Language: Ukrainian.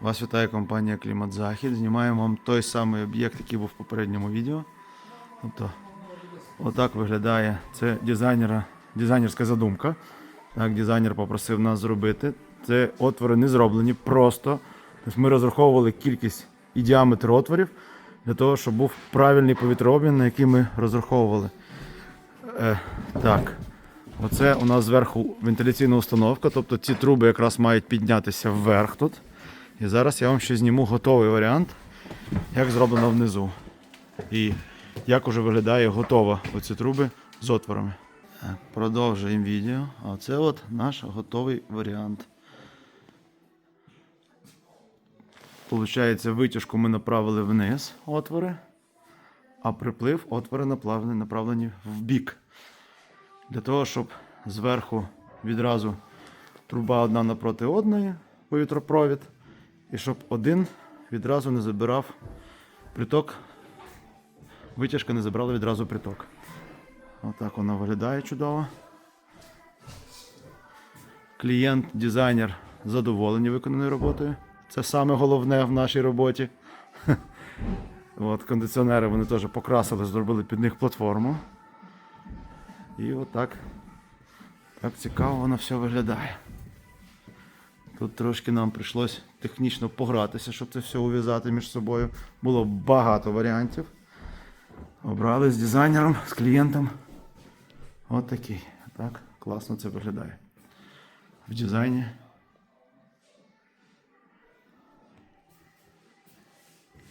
Вас вітає компанія Клімат Захід. Знімаємо вам той самий об'єкт, який був в попередньому відео. Тобто, отак виглядає це дизайнера, дизайнерська задумка. Так, дизайнер попросив нас зробити. Це отвори не зроблені просто. Тобто ми розраховували кількість і діаметр отворів для того, щоб був правильний повітрообмін, на який ми розраховували. Е, так. Оце у нас зверху вентиляційна установка, тобто ці труби якраз мають піднятися вверх тут. І зараз я вам ще зніму готовий варіант, як зроблено внизу. І як уже виглядає готова оці труби з отворами. Продовжуємо відео. А це от наш готовий варіант. Получається, витяжку ми направили вниз отвори, а приплив отвори направлені, направлені в бік. Для того, щоб зверху відразу труба одна напроти одної, повітропровід, і щоб один відразу не забирав приток, витяжка не забрала відразу приток. Отак воно виглядає чудово. Клієнт, дизайнер задоволені виконаною роботою. Це саме головне в нашій роботі. От, кондиціонери вони теж покрасили, зробили під них платформу. І отак так цікаво воно все виглядає. Тут трошки нам прийшлось технічно погратися, щоб це все ув'язати між собою. Було багато варіантів. Обрали з дизайнером, з клієнтом. От такий. Так, класно це виглядає. В дизайні